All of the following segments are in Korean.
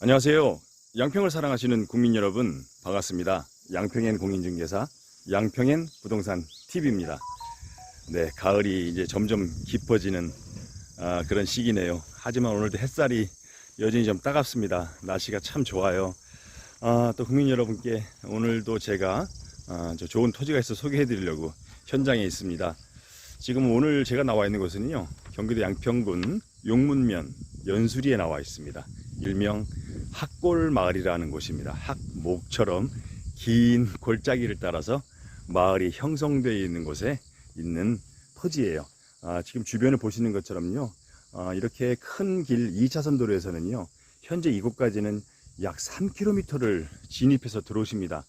안녕하세요. 양평을 사랑하시는 국민 여러분 반갑습니다. 양평엔 공인중개사 양평엔 부동산 TV입니다. 네, 가을이 이제 점점 깊어지는 아, 그런 시기네요. 하지만 오늘도 햇살이 여전히 좀 따갑습니다. 날씨가 참 좋아요. 아, 또 국민 여러분께 오늘도 제가 아, 저 좋은 토지가 있어 소개해 드리려고 현장에 있습니다. 지금 오늘 제가 나와 있는 곳은요. 경기도 양평군 용문면 연수리에 나와 있습니다. 일명 학골 마을이라는 곳입니다. 학목처럼 긴 골짜기를 따라서 마을이 형성되어 있는 곳에 있는 토지예요. 아, 지금 주변을 보시는 것처럼요. 아, 이렇게 큰 길 2차선 도로에서는요. 현재 이곳까지는 약 3km를 진입해서 들어오십니다.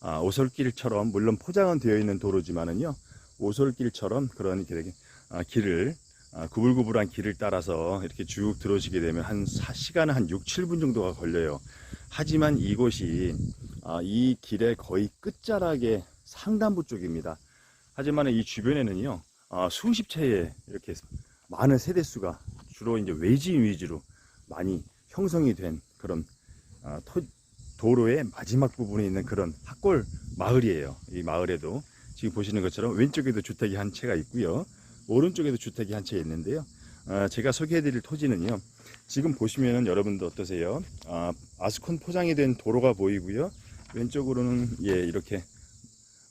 아, 오솔길처럼 물론 포장은 되어 있는 도로지만은요. 오솔길처럼 그런 길에, 아, 길을 아, 구불구불한 길을 따라서 이렇게 쭉 들어오시게 되면 한 사- 시간은 한 6, 7분 정도가 걸려요. 하지만 이곳이 아, 이 길의 거의 끝자락의 상단부 쪽입니다. 하지만 이 주변에는요 아, 수십 채의 이렇게 많은 세대수가 주로 이제 외진 위주로 많이 형성이 된 그런 아, 토- 도로의 마지막 부분에 있는 그런 학골 마을이에요. 이 마을에도 지금 보시는 것처럼 왼쪽에도 주택이 한 채가 있고요. 오른쪽에도 주택이 한 채 있는데요. 아, 제가 소개해드릴 토지는요. 지금 보시면 여러분도 어떠세요? 아, 아스콘 포장이 된 도로가 보이고요. 왼쪽으로는 예 이렇게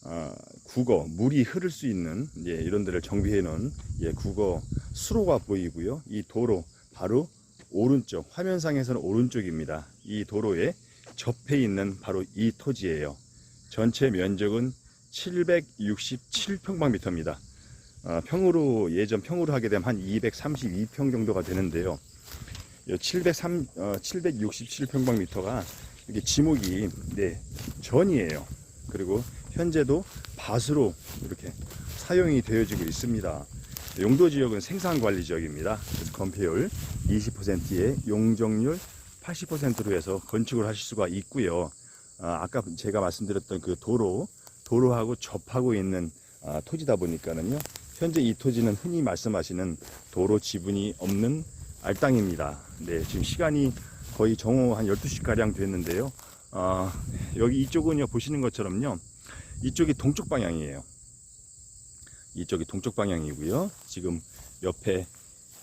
아, 국어 물이 흐를 수 있는 예, 이런 데를 정비해 놓은 예, 국어 수로가 보이고요. 이 도로 바로 오른쪽 화면상에서는 오른쪽입니다. 이 도로에 접해 있는 바로 이 토지예요. 전체 면적은 767평방미터입니다. 아, 평으로 예전 평으로 하게 되면 한 232평 정도가 되는데요. 703, 어, 767평방미터가 이게 지목이 네 전이에요. 그리고 현재도 밭으로 이렇게 사용이 되어지고 있습니다. 용도 지역은 생산 관리 지역입니다. 건폐율 20%에 용적률 80%로 해서 건축을 하실 수가 있고요. 아, 아까 제가 말씀드렸던 그 도로 도로하고 접하고 있는 아, 토지다 보니까는요. 현재 이 토지는 흔히 말씀하시는 도로 지분이 없는 알땅입니다. 네, 지금 시간이 거의 정오 한 12시가량 됐는데요. 아, 여기 이쪽은요, 보시는 것처럼요. 이쪽이 동쪽 방향이에요. 이쪽이 동쪽 방향이고요. 지금 옆에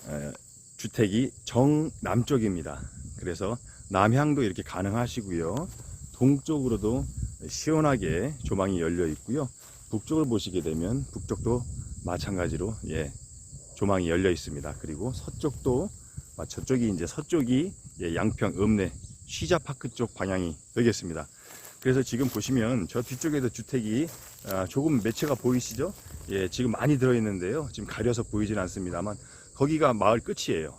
에, 주택이 정남쪽입니다. 그래서 남향도 이렇게 가능하시고요. 동쪽으로도 시원하게 조망이 열려 있고요. 북쪽을 보시게 되면 북쪽도 마찬가지로 예, 조망이 열려 있습니다. 그리고 서쪽도 아, 저쪽이 이제 서쪽이 예, 양평 읍내 시자파크 쪽 방향이 되겠습니다. 그래서 지금 보시면 저 뒤쪽에도 주택이 아, 조금 몇 채가 보이시죠? 예, 지금 많이 들어있는데요. 지금 가려서 보이진 않습니다만 거기가 마을 끝이에요.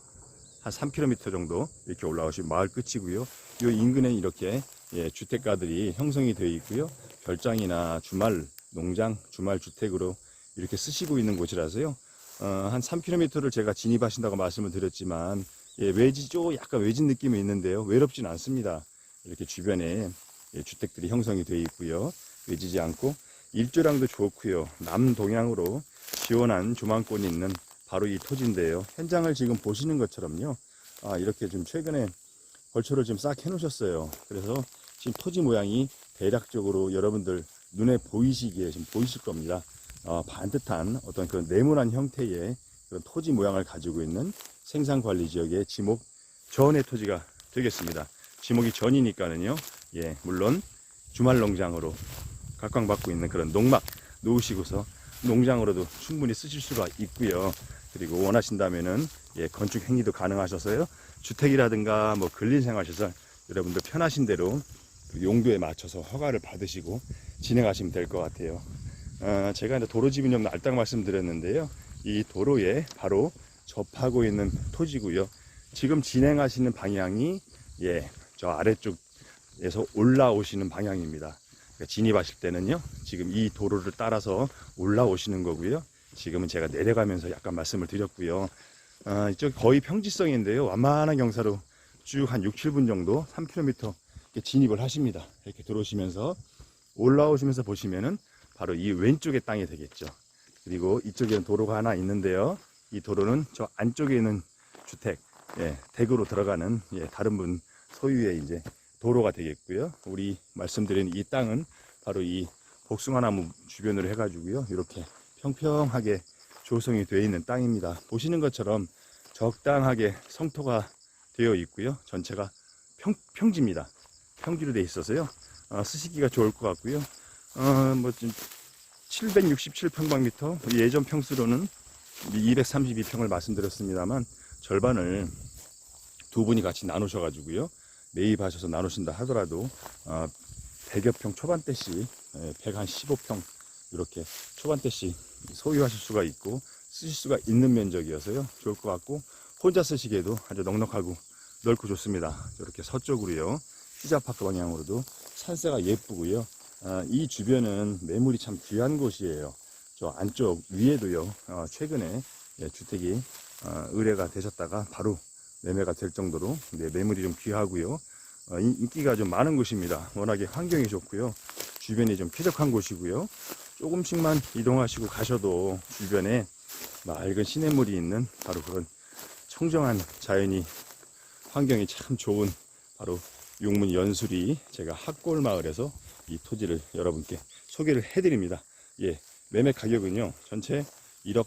한 3km 정도 이렇게 올라오시면 마을 끝이고요. 이 인근에 이렇게 예, 주택가들이 형성이 되어 있고요. 별장이나 주말 농장, 주말 주택으로 이렇게 쓰시고 있는 곳이라서요. 어, 한 3km를 제가 진입하신다고 말씀을 드렸지만 예, 외지 쪽 약간 외진 느낌이 있는데요. 외롭진 않습니다. 이렇게 주변에 예, 주택들이 형성이 되어 있고요. 외지지 않고 일조량도 좋고요. 남동향으로 시원한 조망권이 있는 바로 이 토지인데요. 현장을 지금 보시는 것처럼요. 아, 이렇게 좀 최근에 벌초를 좀싹 해놓으셨어요. 그래서 지금 토지 모양이 대략적으로 여러분들 눈에 보이시기에 지금 보이실 겁니다. 어, 반듯한 어떤 그런 네모난 형태의 그런 토지 모양을 가지고 있는 생산관리 지역의 지목 전의 토지가 되겠습니다. 지목이 전이니까는요, 예, 물론 주말 농장으로 각광받고 있는 그런 농막 놓으시고서 농장으로도 충분히 쓰실 수가 있고요. 그리고 원하신다면은 예, 건축 행위도 가능하셔서요. 주택이라든가 뭐 근린생활시설 여러분들 편하신 대로 그 용도에 맞춰서 허가를 받으시고 진행하시면 될 것 같아요. 어, 제가 이제 도로 지분이 없는 알딱 말씀드렸는데요. 이 도로에 바로 접하고 있는 토지고요. 지금 진행하시는 방향이 예, 저 아래쪽에서 올라오시는 방향입니다. 그러니까 진입하실 때는요. 지금 이 도로를 따라서 올라오시는 거고요. 지금은 제가 내려가면서 약간 말씀을 드렸고요. 어, 이쪽 거의 평지성인데요. 완만한 경사로 쭉 한 6, 7분 정도 3km 이렇게 진입을 하십니다. 이렇게 들어오시면서 올라오시면서 보시면은 바로 이 왼쪽의 땅이 되겠죠. 그리고 이쪽에는 도로가 하나 있는데요. 이 도로는 저 안쪽에 있는 주택, 예, 댁으로 들어가는 예, 다른 분 소유의 이제 도로가 되겠고요. 우리 말씀드린 이 땅은 바로 이 복숭아나무 주변으로 해가지고요. 이렇게 평평하게 조성이 되어 있는 땅입니다. 보시는 것처럼 적당하게 성토가 되어 있고요. 전체가 평, 평지입니다. 평지로 되어 있어서요. 어, 쓰시기가 좋을 것 같고요. 어, 뭐, 767평방미터, 예전 평수로는 232평을 말씀드렸습니다만, 절반을 두 분이 같이 나누셔가지고요. 매입하셔서 나누신다 하더라도, 어, 100여 평 초반대씩, 115평, 이렇게 초반대씩 소유하실 수가 있고, 쓰실 수가 있는 면적이어서요. 좋을 것 같고, 혼자 쓰시기에도 아주 넉넉하고 넓고 좋습니다. 이렇게 서쪽으로요. 피자파크 방향으로도 산세가 예쁘고요. 아, 이 주변은 매물이 참 귀한 곳이에요. 저 안쪽 위에도요. 어, 최근에 예, 주택이 어, 의뢰가 되셨다가 바로 매매가 될 정도로 네, 매물이 좀 귀하고요. 어, 인- 인기가 좀 많은 곳입니다. 워낙에 환경이 좋고요. 주변이 좀 쾌적한 곳이고요. 조금씩만 이동하시고 가셔도 주변에 맑은 시냇물이 있는 바로 그런 청정한 자연이 환경이 참 좋은 바로 용문 연수리 제가 학골 마을에서 이 토지를 여러분께 소개를 해드립니다. 예, 매매 가격은요 전체 1억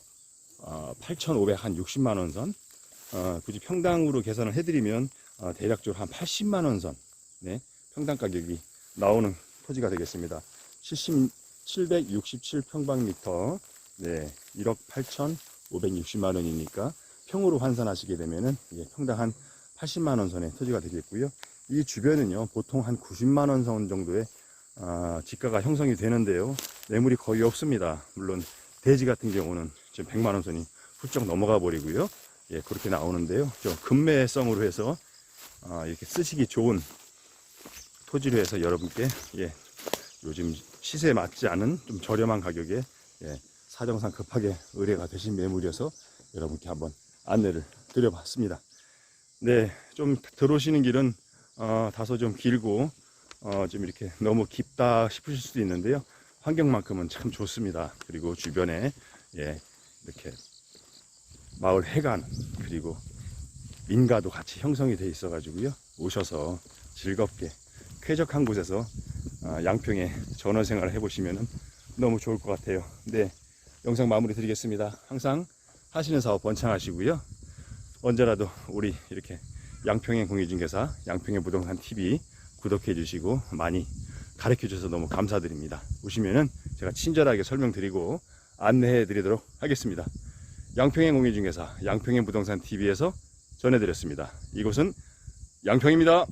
8,500 한 60만 원 선. 어, 굳이 평당으로 계산을 해드리면 어, 대략적으로 한 80만 원 선. 네, 평당 가격이 나오는 토지가 되겠습니다. 70, 767평방미터. 네, 1억 8,560만 원이니까 평으로 환산하시게 되면은 예, 평당 한 80만 원 선의 토지가 되겠고요. 이 주변은요 보통 한 90만 원 선 정도의 아, 지가가 형성이 되는데요. 매물이 거의 없습니다. 물론 대지 같은 경우는 지금 100만 원 선이 훌쩍 넘어가 버리고요. 예, 그렇게 나오는데요. 좀 금매성으로 해서 아, 이렇게 쓰시기 좋은 토지로 해서 여러분께 예, 요즘 시세에 맞지 않은 좀 저렴한 가격에 예, 사정상 급하게 의뢰가 되신 매물이어서 여러분께 한번 안내를 드려봤습니다. 네, 좀 들어오시는 길은 어, 다소 좀 길고 어, 좀 이렇게 너무 깊다 싶으실 수도 있는데요. 환경만큼은 참 좋습니다. 그리고 주변에 예, 이렇게 마을 해관 그리고 민가도 같이 형성이 돼 있어 가지고요. 오셔서 즐겁게 쾌적한 곳에서 아, 양평에 전원 생활을 해보시면 너무 좋을 것 같아요. 네, 영상 마무리 드리겠습니다. 항상 하시는 사업 번창하시고요. 언제라도 우리 이렇게 양평의 공유중개사 양평의 부동산 TV 구독해 주시고 많이 가르쳐 주셔서 너무 감사드립니다. 오시면은 제가 친절하게 설명드리고 안내해 드리도록 하겠습니다. 양평의 공유중개사 양평의 부동산 TV에서 전해드렸습니다. 이곳은 양평입니다.